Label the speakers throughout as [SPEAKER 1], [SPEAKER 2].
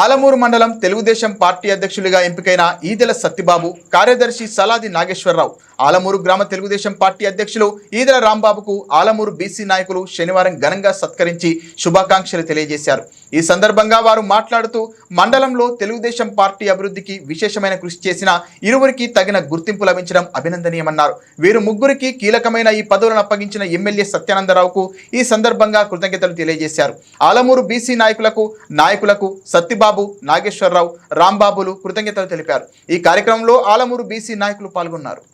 [SPEAKER 1] ఆలమూరు మండలం తెలుగుదేశం పార్టీ అధ్యక్షులుగా ఎంపికైన ఈదెల సత్యబాబు కార్యదర్శి సలాది నాగేశ్వరరావు ఆలమూరు గ్రామ తెలుగుదేశం పార్టీ అధ్యక్షులు ఈదెల రాంబాబుకు ఆలమూరు బీసీ నాయకులు శనివారం ఘనంగా సత్కరించి శుభాకాంక్షలు తెలియజేశారు. ఈ సందర్భంగా వారు మాట్లాడుతూ మండలంలో తెలుగుదేశం పార్టీ అభివృద్ధికి విశేషమైన కృషి చేసిన ఇరువురికి తగిన గుర్తింపు లభించడం అభినందనీయమన్నారు. వీరు ముగ్గురికి కీలకమైన ఈ పదవులను అప్పగించిన ఎమ్మెల్యే సత్యానందరావుకు ఈ సందర్భంగా కృతజ్ఞతలు తెలియజేశారు. ఆలమూరు బీసీ నాయకులకు నాయకులకు సత్తిబాబు నాగేశ్వరరావు రాంబాబులు కృతజ్ఞతలు తెలిపారు. ఈ కార్యక్రమంలో ఆలమూరు బీసీ నాయకులు పాల్గొన్నారు.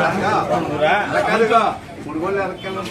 [SPEAKER 2] రాంబాబు
[SPEAKER 3] ముడుగోళ్ళు ఎరకెళ్ళం